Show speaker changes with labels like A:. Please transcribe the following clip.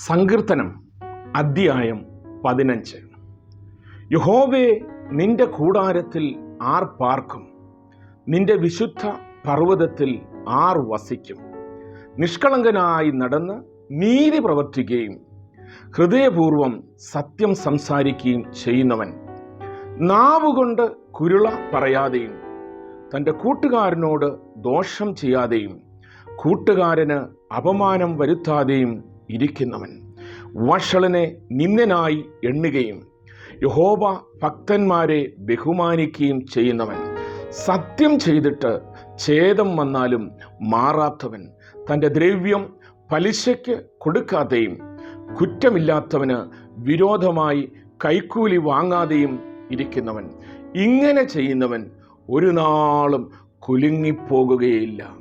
A: സങ്കീർത്തനം അധ്യായം പതിനഞ്ച്. യഹോവേ നിന്റെ കൂടാരത്തിൽ ആർ പാർക്കും? നിന്റെ വിശുദ്ധ പർവതത്തിൽ ആർ വസിക്കും? നിഷ്കളങ്കനായി നടന്ന് നീതി പ്രവർത്തിക്കുകയും ഹൃദയപൂർവം സത്യം സംസാരിക്കുകയും ചെയ്യുന്നവൻ. നാവുകൊണ്ട് കുരുള പറയാതെയും തന്റെ കൂട്ടുകാരനോട് ദോഷം ചെയ്യാതെയും കൂട്ടുകാരന് അപമാനം വരുത്താതെയും ഇരിക്കുന്നവൻ. വഷളനെ നിന്ദനായി എണ്ണുകയും യഹോബ ഭക്തന്മാരെ ബഹുമാനിക്കുകയും ചെയ്യുന്നവൻ. സത്യം ചെയ്തിട്ട് ഛേദം വന്നാലും മാറാത്തവൻ തന്റെ ദ്രവ്യം പലിശയ്ക്ക് കൊടുക്കാതെയും കുറ്റമില്ലാത്തവന് വിരോധമായി കൈക്കൂലി വാങ്ങാതെയും ഇരിക്കുന്നവൻ. ഇങ്ങനെ ചെയ്യുന്നവൻ ഒരു നാളും കുലുങ്ങിപ്പോകുകയില്ല.